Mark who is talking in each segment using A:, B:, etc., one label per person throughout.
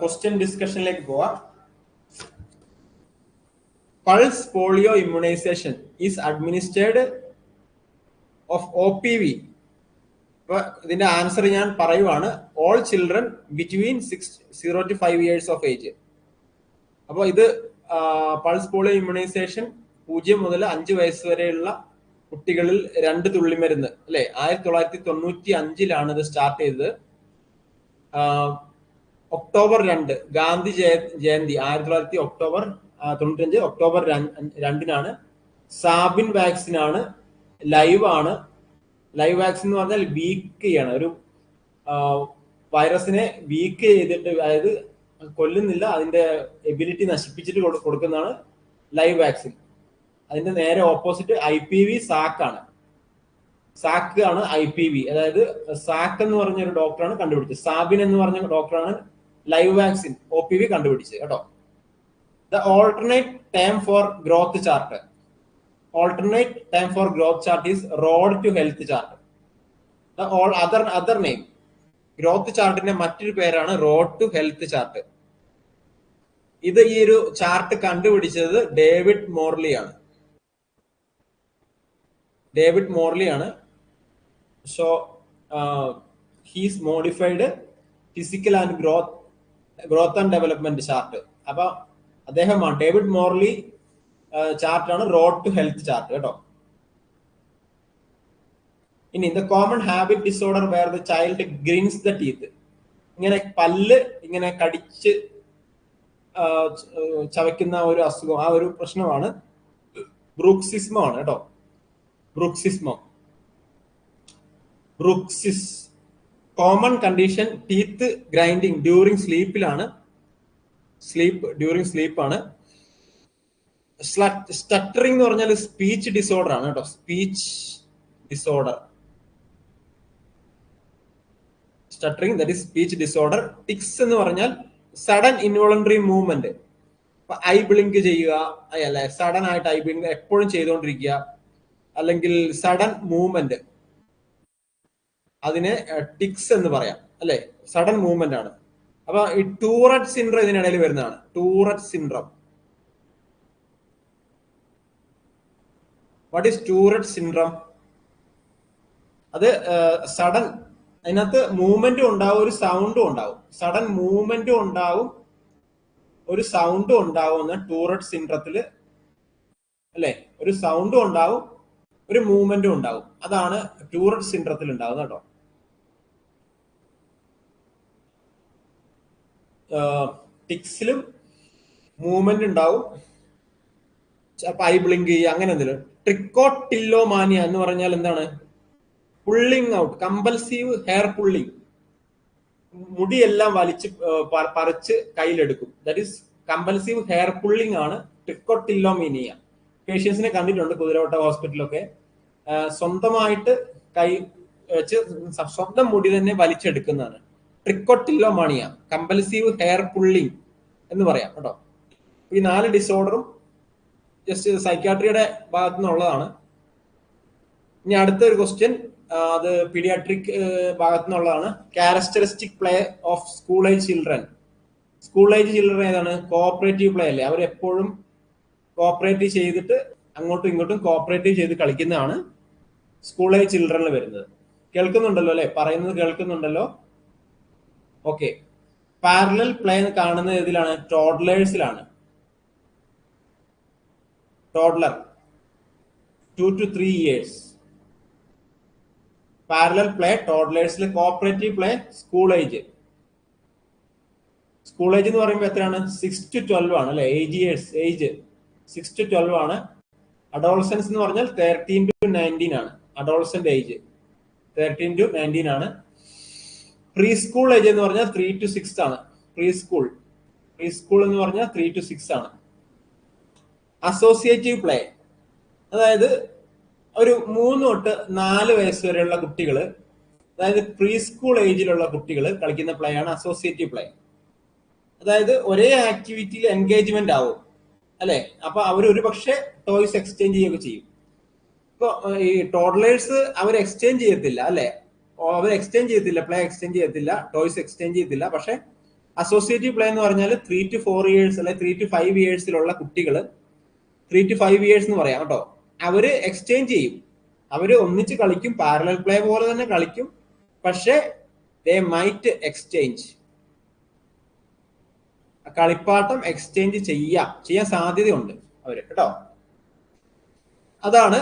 A: Question ഡിസ്കഷനിലേക്ക് പോവാം. Pulse polio immunization is administered of O P V ഇതിന്റെ answer ഞാൻ പറയുവാണ്. All children between six zero to five years of age അപ്പോൾ ഇത് പൾസ് പോളിയോ ഇമ്മ്യൂണൈസേഷൻ പൂജ്യം മുതൽ അഞ്ച് വയസ്സ് വരെയുള്ള കുട്ടികളിൽ രണ്ട് തുള്ളിമരുന്ന് അല്ലെ? ആയിരത്തി തൊള്ളായിരത്തി തൊണ്ണൂറ്റി അഞ്ചിലാണ് ഇത് സ്റ്റാർട്ട് ചെയ്തത്. ഒക്ടോബർ രണ്ട് ഗാന്ധി ജയ ജയന്തി ആയിരത്തി തൊള്ളായിരത്തി ഒക്ടോബർ തൊണ്ണൂറ്റഞ്ച് ഒക്ടോബർ രണ്ടിനാണ്. സാബിൻ വാക്സിൻ ആണ് ലൈവ് ആണ്. ലൈവ് വാക്സിൻ എന്ന് പറഞ്ഞാൽ വീക്ക് ചെയ്യാണ്. ഒരു വൈറസിനെ വീക്ക് ചെയ്തിട്ട് അതായത് കൊല്ലുന്നില്ല അതിന്റെ എബിലിറ്റി നശിപ്പിച്ചിട്ട് കൊടുക്കുന്നതാണ് ലൈവ് വാക്സിൻ. അതിന്റെ നേരെ opposite I P V Salk ആണ്. സാക്ക് ആണ് ഐ പി വി അതായത് സാക്ക് എന്ന് പറഞ്ഞ ഒരു ഡോക്ടറാണ് കണ്ടുപിടിച്ചത്. സാബിൻ എന്ന് പറഞ്ഞ ഡോക്ടറാണ് live vaccine O P V കണ്ടുപിടിച്ചത് കേട്ടോ. The alternate time for growth chart alternate time for growth chart is road to health chart the all other other name growth ചാർട്ടിന്റെ മറ്റൊരു പേരാണ് റോഡ് ടു ഹെൽത്ത് ചാർട്ട് ഇത് ഈ ഒരു chart കണ്ടുപിടിച്ചത് David Morley ആണ്. ഡേവിഡ് മോർലി ആണ്. So he's modified physical and growth growth and development chart അപ്പൊ അദ്ദേഹമാണ് ഡേവിഡ് മോർലി ചാർട്ടാണ് റോഡ് ടു ഹെൽത്ത് ചാർട്ട് കേട്ടോ. ഇനി the common habit disorder where the child grinds the teeth ഇങ്ങനെ പല്ല് ഇങ്ങനെ കടിച്ച് ചവയ്ക്കുന്ന ഒരു അസുഖം ആ ഒരു പ്രശ്നമാണ്. ബ്രൂക്സിസ്മോ ആണ് കേട്ടോ. ബ്രൂക്സിസ്മോ bruxism common condition teeth grinding during സ്ലീപ്പിലാണ് sleep during സ്ലീപ്പാണ് സ്റ്റട്ടറിംഗ് എന്ന് പറഞ്ഞാൽ സ്പീച്ച് ഡിസോർഡർ ആണ് കേട്ടോ. Speech disorder stuttering that is speech disorder tics എന്ന് പറഞ്ഞാൽ sudden involuntary movement eye blink ചെയ്യുക അല്ലെ? സഡൻ ആയിട്ട് ഐ ബ്ലിങ്ക് എപ്പോഴും ചെയ്തുകൊണ്ടിരിക്കുക അല്ലെങ്കിൽ സഡൻ മൂവ്മെന്റ് അതിനെ ടിക്സ് എന്ന് പറയാം അല്ലെ? സഡൻ മൂവ്മെന്റ് ആണ്. അപ്പൊ ഈ ടൂററ്റ് സിൻഡ്രം ഇതിനിടയിൽ വരുന്നതാണ്. Tourette syndrome. What is Tourette syndrome? അത് സഡൻ അതിനകത്ത് മൂവ്മെന്റും ഉണ്ടാവും ഒരു സൗണ്ടും ഉണ്ടാവും. സഡൻ മൂവ്മെന്റും ഉണ്ടാവും ഒരു സൗണ്ടും ഉണ്ടാവും ടൂററ്റ് സിൻഡ്രത്തിൽ അല്ലെ? ഒരു സൗണ്ടും ഉണ്ടാവും ഒരു മൂവ്മെന്റും ഉണ്ടാവും. അതാണ് ടൂററ്റ് സിൻഡ്രത്തിൽ ഉണ്ടാവുന്നത് കേട്ടോ. ടിക്സിലും മൂവ്മെന്റ് ഉണ്ടാവും. ഐ ബ്ലിങ്ക് അങ്ങനെ എന്തെങ്കിലും. ട്രിക്കോട്ടില്ലോമാനിയ എന്ന് പറഞ്ഞാൽ എന്താണ്? Pulling out compulsive hair pulling മുടിയെല്ലാം വലിച്ച് പറിച്ച് കയ്യിലെടുക്കും. That is compulsive hair pulling ആണ് ട്രിക്കോട്ടില്ലോമീനിയ പേഷ്യൻസിനെ കണ്ടിട്ടുണ്ട് കുതിരവട്ട ഹോസ്പിറ്റലൊക്കെ സ്വന്തമായിട്ട് കൈ വെച്ച് സ്വന്തം മുടി തന്നെ വലിച്ചെടുക്കുന്നതാണ്. ട്രിക്കോട്ടില്ലോമാണിയ കമ്പൽസീവ് ഹെയർ പുള്ളിങ് എന്ന് പറയാം കേട്ടോ. ഈ നാല് ഡിസോർഡറും ജസ്റ്റ് സൈക്കാട്രിയുടെ ഭാഗത്തു നിന്നുള്ളതാണ്. ഇനി അടുത്ത ഒരു ക്വസ്റ്റ്യൻ അത് പീഡിയാട്രിക് ഭാഗത്തു നിന്നുള്ളതാണ്. Characteristic play of school age children school age children ഏതാണ്? കോഓപ്പറേറ്റീവ് പ്ലേ അല്ലേ? അവരെപ്പോഴും കോഓപ്പറേറ്റീവ് ചെയ്തിട്ട് അങ്ങോട്ടും ഇങ്ങോട്ടും കോഓപ്പറേറ്റീവ് ചെയ്ത് കളിക്കുന്നതാണ്. സ്കൂൾ ഏജ് ചിൽഡ്രനിൽ വരുന്നത്. കേൾക്കുന്നുണ്ടല്ലോ അല്ലെ? പറയുന്നത് കേൾക്കുന്നുണ്ടല്ലോ? ഓക്കെ പാരലൽ പ്ലേ കാണുന്ന ഏതിലാണ്? ടോഡ്ലേഴ്സിലാണ് toddler two to three years parallel play ടോഡ്ലേഴ്സിൽ cooperative play school age school age എന്ന് പറയുമ്പോൾ എത്രയാണ്? സിക്സ് ടു ട്വൽവ് ആണ് അല്ലെ? Age years age six to twelve ആണ്. അഡോൾസൻസ് എന്ന് പറഞ്ഞാൽ തേർട്ടീൻ ടു നയന്റീൻ ആണ്. Adolescent age thirteen to nineteen ആണ്. പ്രീ സ്കൂൾ ഏജ് എന്ന് പറഞ്ഞാൽ ത്രീ ടു സിക്സ് ആണ്. പ്രീ സ്കൂൾ പ്രീ സ്കൂൾ എന്ന് പറഞ്ഞാൽ ത്രീ ടു സിക്സ് ആണ്. അസോസിയേറ്റീവ് പ്ലേ അതായത് ഒരു മൂന്ന് തൊട്ട് നാല് വയസ്സ് വരെയുള്ള കുട്ടികൾ അതായത് പ്രീ സ്കൂൾ ഏജിലുള്ള കുട്ടികൾ കളിക്കുന്ന പ്ലേ ആണ് അസോസിയേറ്റീവ് പ്ലേ അതായത് ഒരേ ആക്ടിവിറ്റിയിൽ എൻഗേജ്മെന്റ് ആവും. അല്ലെ? അപ്പൊ അവർ ഒരു പക്ഷേ ടോയ്സ് എക്സ്ചേഞ്ച് ചെയ്യുകയൊക്കെ ചെയ്യും. ഇപ്പൊ ഈ ടോഡ്ലേഴ്സ് അവർ എക്സ്ചേഞ്ച് ചെയ്യത്തില്ല അല്ലെ? അവർ എക്സ്ചേഞ്ച് ചെയ്യത്തില്ല പ്ലേ എക്സ്ചേഞ്ച് ചെയ്യത്തില്ല ടോയ്സ് എക്സ്ചേഞ്ച് ചെയ്യത്തില്ല. പക്ഷെ അസോസിയേറ്റീവ് പ്ലേ എന്ന് പറഞ്ഞാൽ ത്രീ ടു ഫോർ ഇയേഴ്സ് അല്ലെ ത്രീ ടു ഫൈവ് ഇയേഴ്സിലുള്ള കുട്ടികൾ ത്രീ ടു ഫൈവ് ഇയേഴ്സ് എന്ന് പറയാം കേട്ടോ. അവർ എക്സ്ചേഞ്ച് ചെയ്യും. അവർ ഒന്നിച്ച് കളിക്കും പാരലൽ പ്ലേ പോലെ തന്നെ കളിക്കും. പക്ഷേ ദേ മൈറ്റ് എക്സ്ചേഞ്ച് കളിപ്പാട്ടം എക്സ്ചേഞ്ച് ചെയ്യാം. ചെയ്യാൻ സാധ്യതയുണ്ട് അവർ കേട്ടോ. അതാണ്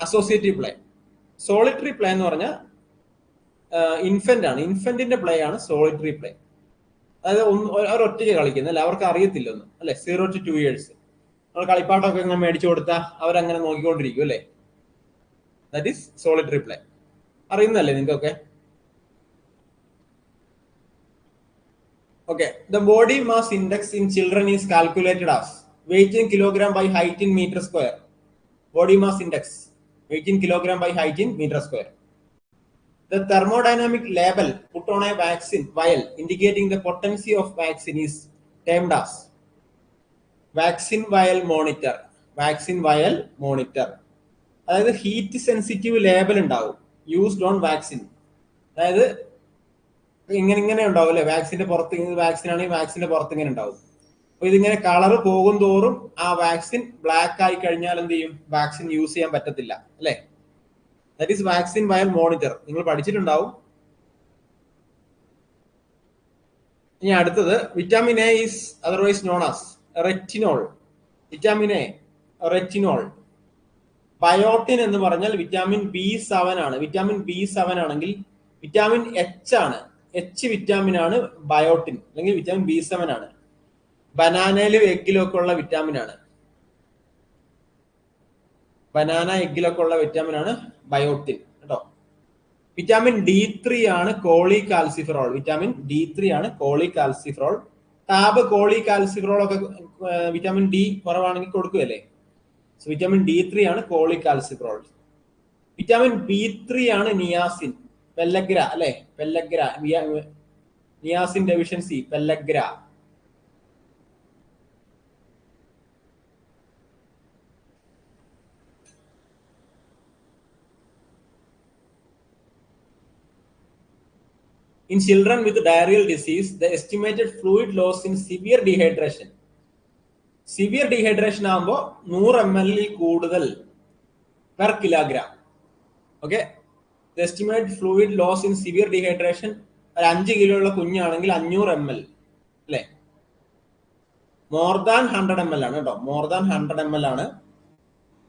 A: അസോസിയേറ്റീവ് പ്ലേ സോളിറ്ററി പ്ലേ എന്ന് പറഞ്ഞാൽ ഇൻഫെന്റ് ആണ്. ഇൻഫെന്റിന്റെ പ്ലേ ആണ് സോളിറ്ററി പ്ലേ അതായത് അവർ ഒറ്റയ്ക്ക് കളിക്കുന്നത് അല്ലെ അവർക്ക് അറിയത്തില്ല ഒന്നും അല്ലെ? സീറോ ടു ടു ഇയേഴ്സ് നമ്മൾ കളിപ്പാട്ടമൊക്കെ ഇങ്ങനെ മേടിച്ചു കൊടുത്താൽ അവരങ്ങനെ നോക്കിക്കൊണ്ടിരിക്കും അല്ലേ? ദാറ്റ് ഈസ് സോളിറ്ററി പ്ലേ അറിയുന്നല്ലേ നിങ്ങൾക്കൊക്കെ? Okay the body mass index in children is calculated as weight in kilogram by height in metre square. Body mass weight in kilogram by height in meter square. The thermodynamic label put on a vaccine vial indicating the potency of vaccine is termed as vaccine vial monitor. Vaccine vial monitor. അതായത് heat sensitive label ഉണ്ടാവും used on vaccine അതായത് ഇങ്ങനെ ഇങ്ങനെ ഉണ്ടാവും അല്ലെ വാക്സിന്റെ പുറത്ത് vaccine ആണെങ്കിൽ വാക്സിന്റെ പുറത്ത് ഇങ്ങനെ ഉണ്ടാവും ഇതിങ്ങനെ കളർ പോകും തോറും ആ വാക്സിൻ ബ്ലാക്ക് ആയി കഴിഞ്ഞാൽ എന്ത് ചെയ്യും? വാക്സിൻ യൂസ് ചെയ്യാൻ പറ്റത്തില്ല അല്ലെ? That is vaccine vial monitor നിങ്ങൾ പഠിച്ചിട്ടുണ്ടാവും. ഇനി അടുത്തത് vitamin A is otherwise known as retinol vitamin A retinol biotin എന്ന് പറഞ്ഞാൽ വിറ്റാമിൻ ബി സെവൻ ആണ്. വിറ്റാമിൻ ബി സെവൻ ആണെങ്കിൽ വിറ്റാമിൻ എച്ച് ആണ്. എച്ച് വിറ്റാമിൻ ആണ് ബയോട്ടിൻ അല്ലെങ്കിൽ വിറ്റാമിൻ ബി സെവൻ ആണ്. ബനാനയിലും എഗ്ഗിലും ഒക്കെ ഉള്ള വിറ്റാമിൻ ആണ് ബനാന എഗ്ഗിലൊക്കെ ഉള്ള വിറ്റാമിൻ ആണ് ബയോട്ടിൻ കേട്ടോ. വിറ്റാമിൻ ഡി ത്രീ ആണ് cholecalciferol vitamin D three ആണ് cholecalciferol tab cholecalciferol ഒക്കെ വിറ്റാമിൻ ഡി കുറവാണെങ്കിൽ കൊടുക്കുകയല്ലേ സോ വിറ്റാമിൻ ഡി ത്രീ ആണ് cholecalciferol vitamin B three ആണ് നിയാസിൻ പെല്ലഗ്ര അല്ലെ? Pellagra niacin deficiency pellagra. In children with diarrheal disease, the estimated fluid loss in severe dehydration. Severe dehydration ആകുമ്പോൾ നൂറ് M എല്ലിൽ കൂടുതൽ per kilogram okay estimate fluid loss in severe dehydration ഒരു അഞ്ച് kilo ഉള്ള കുഞ്ഞാണെങ്കിൽ അഞ്ഞൂറ് എം എൽ അല്ലെ? More than hundred M L ആണ് കേട്ടോ more than hundred M L ആണ്.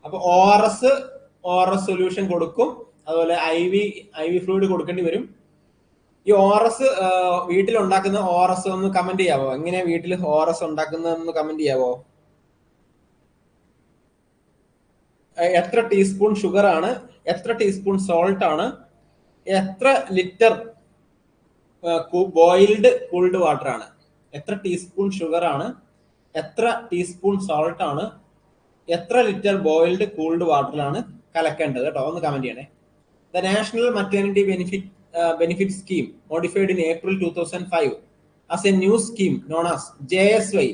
A: അപ്പൊ O R S O R S solution കൊടുക്കും. അതുപോലെ I V I V fluid കൊടുക്കേണ്ടി വരും. ഈ ഓറസ് എസ് വീട്ടിൽ ഉണ്ടാക്കുന്ന ഓറസ് എസ് ഒന്ന് കമന്റ് ചെയ്യാവോ? എങ്ങനെയാ വീട്ടിൽ ഓറസ് എസ് ഉണ്ടാക്കുന്നതെന്ന് കമന്റ് ചെയ്യാവോ? എത്ര ടീസ്പൂൺ ഷുഗർ ആണ്? എത്ര ടീസ്പൂൺ സോൾട്ട് ആണ്? എത്ര ലിറ്റർ ബോയിൽഡ് കൂൾഡ് വാട്ടർ ആണ്? എത്ര ടീസ്പൂൺ ഷുഗർ ആണ്? എത്ര ടീസ്പൂൺ സോൾട്ട് ആണ്? എത്ര ലിറ്റർ ബോയിൽഡ് കൂൾഡ് വാട്ടറിലാണ് കലക്കേണ്ടത്? കേട്ടോ ഒന്ന് കമന്റ് ചെയ്യണേ. The national maternity benefit benefit scheme modified in April two thousand five as a new scheme known as J S Y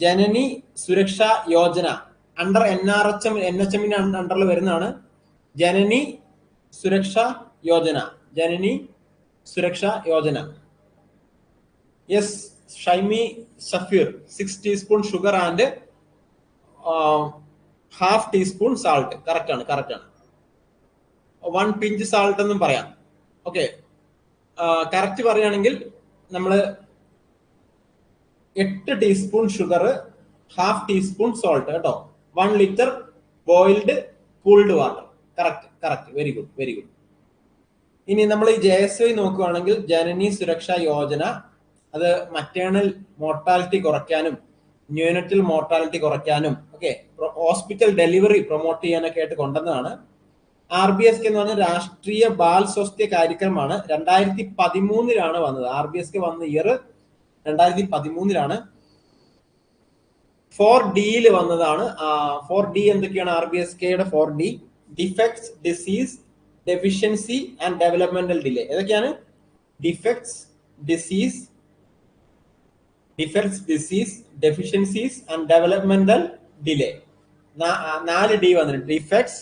A: Janani Suraksha Yojana under N R H M N H എമ്മിന്റെ അണ്ടറിൽ വരുന്നതാണ് Janani Suraksha Yojana Janani Suraksha Yojana yes Shaimi Safeer six teaspoon sugar and half teaspoon salt correct ആണ് correct ആണ്. One pinch salt എന്നും പറയാം. Okay. Correct പറയുകയാണെങ്കിൽ നമ്മൾ എട്ട് teaspoon sugar half teaspoon salt കേട്ടോ. One litre boiled cooled water correct correct very good very good ഇനി നമ്മൾ ഈ ജെ എസ് വൈ നോക്കുകയാണെങ്കിൽ ജനനി സുരക്ഷാ യോജന അത് മറ്റേണൽ മോർട്ടാലിറ്റി കുറയ്ക്കാനും ന്യൂനറ്റൽ മോർട്ടാലിറ്റി കുറയ്ക്കാനും ഓക്കെ ഹോസ്പിറ്റൽ ഡെലിവറി പ്രൊമോട്ട് ചെയ്യാനൊക്കെ ആയിട്ട് കൊണ്ടുവന്നതാണ്. ആർ ബി എസ് കെ എന്ന് പറഞ്ഞ രാഷ്ട്രീയ ബാൽ സ്വാസ്ഥ്യ കാര്യക്രമമാണ്. രണ്ടായിരത്തി പതിമൂന്നിലാണ് വന്നത്. ആർ ബി എസ് കെ വന്ന ഇയർ രണ്ടായിരത്തി പതിമൂന്നിലാണ് ഫോർ ഡിയിൽ വന്നതാണ്. ഫോർ ഡി എന്തൊക്കെയാണ് ആർ ബി എസ് കെയുടെ four D defects disease deficiency and developmental delay ഏതൊക്കെയാണ്? Defects disease defects disease deficiencies and developmental delay നാല് ഡി വന്നിട്ടുണ്ട്. Defects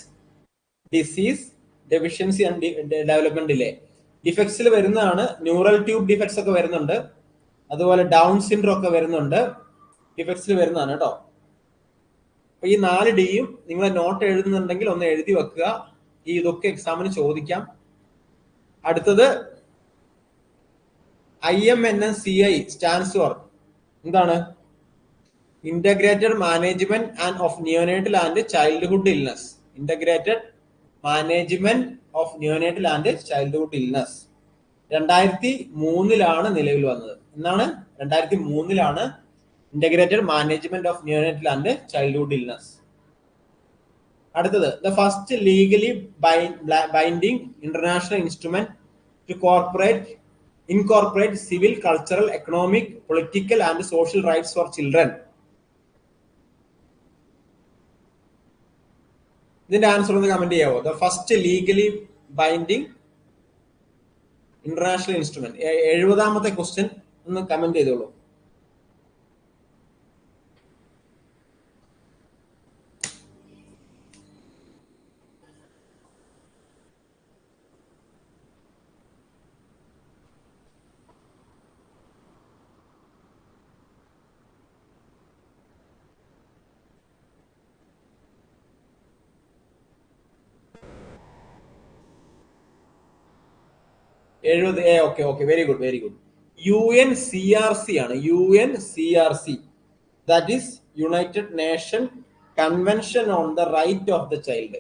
A: disease deficiency and development delay ഡിഫക്ട്സിൽ വരുന്നതാണ് ന്യൂറൽ ട്യൂബ് ഡിഫക്ട്സ് ഒക്കെ വരുന്നുണ്ട്. അതുപോലെ down സിൻഡ്രോ ഒക്കെ വരുന്നുണ്ട്. ഡിഫക്ട്സിൽ വരുന്നതാണ് കേട്ടോ. അപ്പൊ ഈ നാല് ഡിയും നിങ്ങൾ നോട്ട് എഴുതുന്നുണ്ടെങ്കിൽ ഒന്ന് എഴുതി വെക്കുക. ഈ ഇതൊക്കെ എക്സാമിന് ചോദിക്കാം. അടുത്തത് I M N N C I stands for എന്താണ്? Integrated management and of neonatal and childhood illness integrated management of neonatal and childhood illness രണ്ടായിരത്തി മൂന്നിലാണ് നിലവിൽ വന്നത്. എന്നാണ്? രണ്ടായിരത്തി മൂന്നിലാണ് integrated management of neonatal and childhood illness അടുത്തത് the first legally binding international instrument to corporate incorporate civil cultural economic political and social rights for children ഇതിന്റെ answer ഒന്ന് comment ചെയ്യാവോ? The first legally binding international instrument എഴുപതാമത്തെ question ഒന്ന് comment ചെയ്തോളൂ. എഴുപത് A okay okay very good very good U N C R C ആണ്. U N C R C that is united nation convention on the right of the child